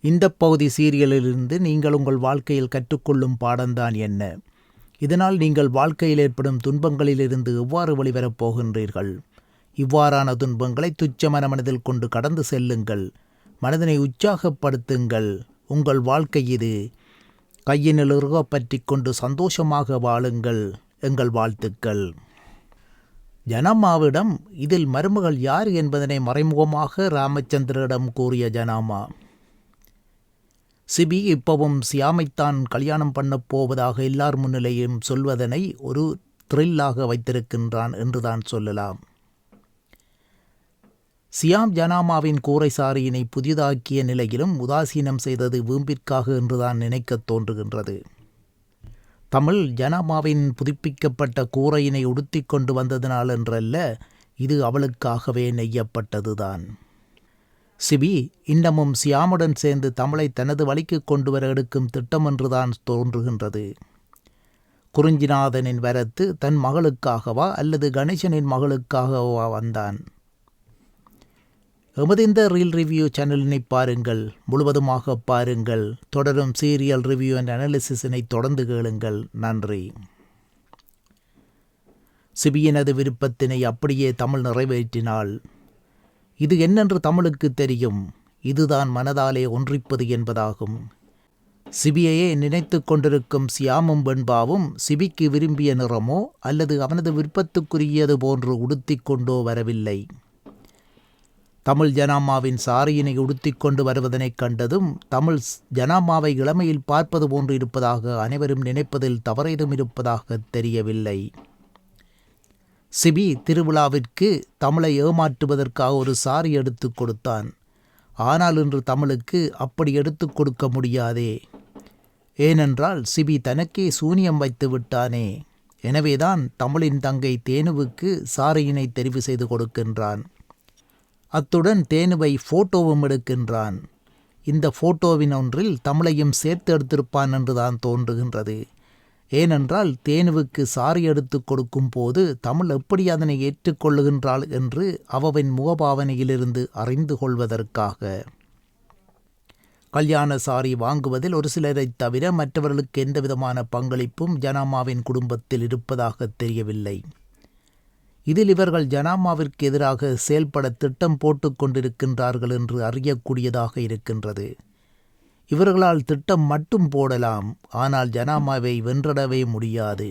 இந்த பகுதி சீரியலிலிருந்து நீங்கள் உங்கள் வாழ்க்கையில் கற்றுக்கொள்ளும் பாடம்தான் என்ன? இதனால் நீங்கள் வாழ்க்கையில் ஏற்படும் துன்பங்களிலிருந்து எவ்வாறு வெளிவரப் போகின்றீர்கள்? இவ்வாறான துன்பங்களை துச்சமன மனதில் கொண்டு கடந்து செல்லுங்கள். மனதினை உற்சாகப்படுத்துங்கள். உங்கள் வாழ்க்கை இது. கையினில் பற்றி கொண்டு சந்தோஷமாக வாழுங்கள். எங்கள் வாழ்த்துக்கள். ஜனமாவிடம் இதில் மருமகள் யார் என்பதனை மறைமுகமாக ராமச்சந்திரனிடம் கூறிய ஜனாமா சிபி இப்பவும் சியாமைத்தான் கல்யாணம் பண்ணப் போவதாக எல்லார் முன்னிலையும் சொல்வதனை ஒரு த்ரில்லாக வைத்திருக்கின்றான் என்றுதான் சொல்லலாம். சியாம் ஜனாமாவின் கூரை சாரியினை புதிதாக்கிய நிலையிலும் உதாசீனம் செய்தது வீம்பிற்காக என்றுதான் நினைக்கத் தோன்றுகின்றது. தமிழ் ஜனாமாவின் புதுப்பிக்கப்பட்ட கூரையினை உடுத்திக் கொண்டு வந்ததினால் என்றல்ல இது அவளுக்காகவே நெய்யப்பட்டதுதான். சிபி இன்னமும் சியாமுடன் சேர்ந்து தமிழை தனது வழிக்கு கொண்டு வர எடுக்கும் திட்டம் என்றுதான் தோன்றுகின்றது. குறிஞ்சிநாதனின் வரத்து தன் மகளுக்காகவா அல்லது கணேசனின் மகளுக்காகவா வந்தான்? எமது இந்த ரீல் ரிவ்யூ சேனலினை பாருங்கள். முழுவதுமாக பாருங்கள். தொடரும் சீரியல் ரிவ்யூ அண்ட் அனாலிசிஸினை தொடர்ந்து கேளுங்கள். நன்றி. சிபியினது விருப்பத்தினை அப்படியே தமிழ் நிறைவேற்றினாள் இது என்னென்று தமிழுக்கு தெரியும். இதுதான் மனதாலே ஒன்றிப்பது என்பதாகும். சிபியையே நினைத்து கொண்டிருக்கும் சியாமும் வெண்பாவும் சிபிக்கு விரும்பிய நிறமோ அல்லது அவனது விருப்பத்துக்குரியது போன்று உடுத்திக் கொண்டோ வரவில்லை. தமிழ் ஜனாமாவின் சாரியினை உடுத்திக் கொண்டு வருவதனைக் கண்டதும் தமிழ் ஜனாமாவை இளமையில் பார்ப்பது போன்று இருப்பதாக அனைவரும் நினைப்பதில் தவறேதும் இருப்பதாக தெரியவில்லை. சிபி திருவிழாவிற்கு தமிழை ஏமாற்றுவதற்காக ஒரு சாரி எடுத்து கொடுத்தான். ஆனால் இன்று தமிழுக்கு அப்படி எடுத்து கொடுக்க முடியாதே. ஏனென்றால் சிபி தனக்கே சூனியம் வைத்து விட்டானே. எனவேதான் தமிழின் தங்கை தேனுவுக்கு சாரியினை தெரிவு செய்து கொடுக்கின்றான். அத்துடன் தேனுவை ஃபோட்டோவும் எடுக்கின்றான். இந்த ஃபோட்டோவின் ஒன்றில் தமிழையும் சேர்த்து எடுத்திருப்பான் என்றுதான் தோன்றுகின்றது. ஏனென்றால் தேனுவுக்கு சாரி எடுத்து கொடுக்கும் போது தமிழ் எப்படி அதனை ஏற்றுக்கொள்ளுகின்றாள் என்று அவவின் முகபாவனையிலிருந்து அறிந்து கொள்வதற்காக. கல்யாண சாரி வாங்குவதில் ஒரு சிலரைத் தவிர மற்றவர்களுக்கு எந்தவிதமான பங்களிப்பும் ஜனாமாவின் குடும்பத்தில் இருப்பதாக தெரியவில்லை. இதில் இவர்கள் ஜனாமாவிற்கு எதிராக செயல்பட திட்டம் போட்டு கொண்டிருக்கின்றார்கள் என்று அறியக்கூடியதாக இருக்கின்றது. இவர்களால் திட்டம் மட்டும் போடலாம். ஆனால் ஜனாமாவை வென்றடவே முடியாது.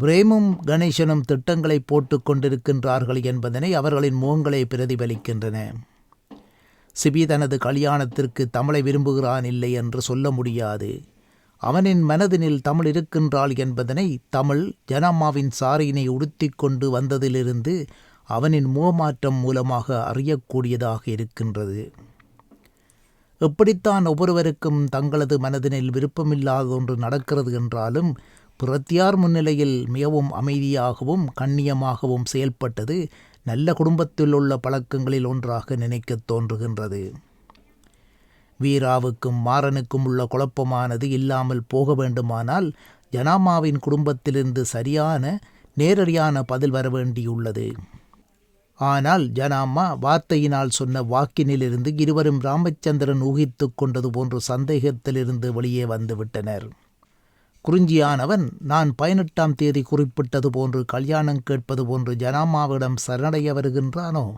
பிரேமும் கணேசனும் திட்டங்களை போட்டு கொண்டிருக்கின்றார்கள் என்பதனை அவர்களின் முகங்களை பிரதிபலிக்கின்றன. சிபி தனது கல்யாணத்திற்கு தமிழை விரும்புகிறான் இல்லை என்று சொல்ல முடியாது. அவனின் மனதினில் தமிழ் இருக்கின்றாள் என்பதனை தமிழ் ஜனம்மாவின் சாரியினை உடுத்தி கொண்டு வந்ததிலிருந்து அவனின் முகமாற்றம் மூலமாக அறியக்கூடியதாக இருக்கின்றது. எப்படித்தான் ஒவ்வொருவருக்கும் தங்களது மனதினில் விருப்பமில்லாத ஒன்று நடக்கிறது என்றாலும் பிரத்தியார் முன்னிலையில் மிகவும் அமைதியாகவும் கண்ணியமாகவும் செயல்பட்டது நல்ல குடும்பத்தில் உள்ள பழக்கங்களில் ஒன்றாக நினைக்கத் தோன்றுகின்றது. வீராவுக்கும் மாறனுக்கும் உள்ள குழப்பமானது இல்லாமல் போக வேண்டுமானால் ஜனாமாவின் குடும்பத்திலிருந்து சரியான நேரடியான பதில் வர வேண்டியுள்ளது. ஆனால் ஜனாம்மா வார்த்தையினால் சொன்ன வாக்கினிலிருந்து இருவரும் ராமச்சந்திரன் ஊகித்து கொண்டது போன்ற சந்தேகத்திலிருந்து வெளியே வந்துவிட்டனர். குறிஞ்சியானவன் நான் பதினெட்டாம் தேதி குறிப்பிட்டது போன்று கல்யாணம் கேட்பது போன்று ஜனாமாவிடம் சரணடைய வருகின்றானோ?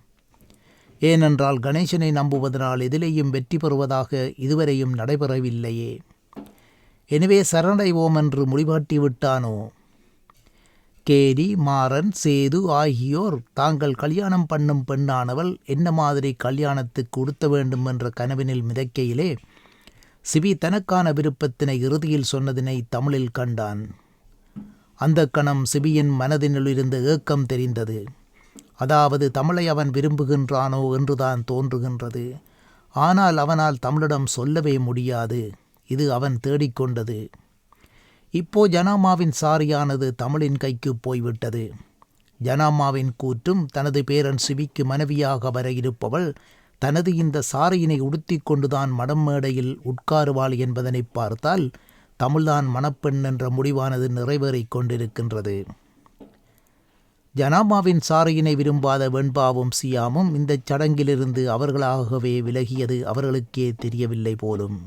ஏனென்றால் கணேசனை நம்புவதனால் எதிலேயும் வெற்றி பெறுவதாக இதுவரையும் நடைபெறவில்லையே. எனவே சரணடைவோம் என்று முடிவாட்டி விட்டானோ கேரி மாறன் சேது ஆகியோர் தாங்கள் கல்யாணம் பண்ணும் பெண்ணானவள் என்ன மாதிரி கல்யாணத்துக்கு உடுத்த வேண்டும் என்ற கனவினில் மிதக்கையிலே சிவி தனக்கான விருப்பத்தினை இறுதியில் சொன்னதினை தமிழில் கண்டான். அந்த கணம் சிபியின் மனதினுள் ஏக்கம் தெரிந்தது. அதாவது தமிழை அவன் விரும்புகின்றானோ என்றுதான் தோன்றுகின்றது. ஆனால் அவனால் தமிழிடம் சொல்லவே முடியாது. இது அவன் தேடிக்கொண்டது. இப்போ ஜனாமாவின் சாரியானது தமிழின் கைக்கு போய்விட்டது. ஜனாமாவின் கூற்றும் தனது பேரன் சிவிக்கு மனைவியாக வர இருப்பவள் தனது இந்த சாரியினை உடுத்தி கொண்டுதான் மடம் மேடையில் உட்காருவாள் என்பதனை பார்த்தால் தமிழ்தான் மணப்பெண் என்ற முடிவானது நிறைவேறிக் கொண்டிருக்கின்றது. ஜனாமாவின் சாரையினை விரும்பாத வெண்பாவும் சியாமும் இந்த சடங்கிலிருந்து அவர்களாகவே விலகியது அவர்களுக்கே தெரியவில்லை போலும்.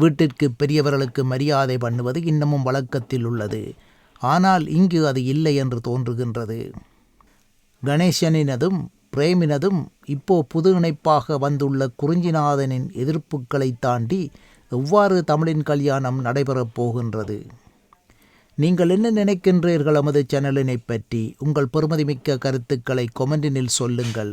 வீட்டிற்கு பெரியவர்களுக்கு மரியாதை பண்ணுவது இன்னமும் வழக்கத்தில் உள்ளது. ஆனால் இங்கு அது இல்லை என்று தோன்றுகின்றது. கணேசனினதும் பிரேமினதும் இப்போ புது இணைப்பாக வந்துள்ள குறிஞ்சிநாதனின் எதிர்ப்புகளை தாண்டி எவ்வாறு தமிழின் கல்யாணம் நடைபெறப் போகின்றது? நீங்கள் என்ன நினைக்கின்றீர்கள்? நமது சேனலினை பற்றி உங்கள் பெருமதிமிக்க கருத்துக்களை கொமெண்டினில் சொல்லுங்கள்.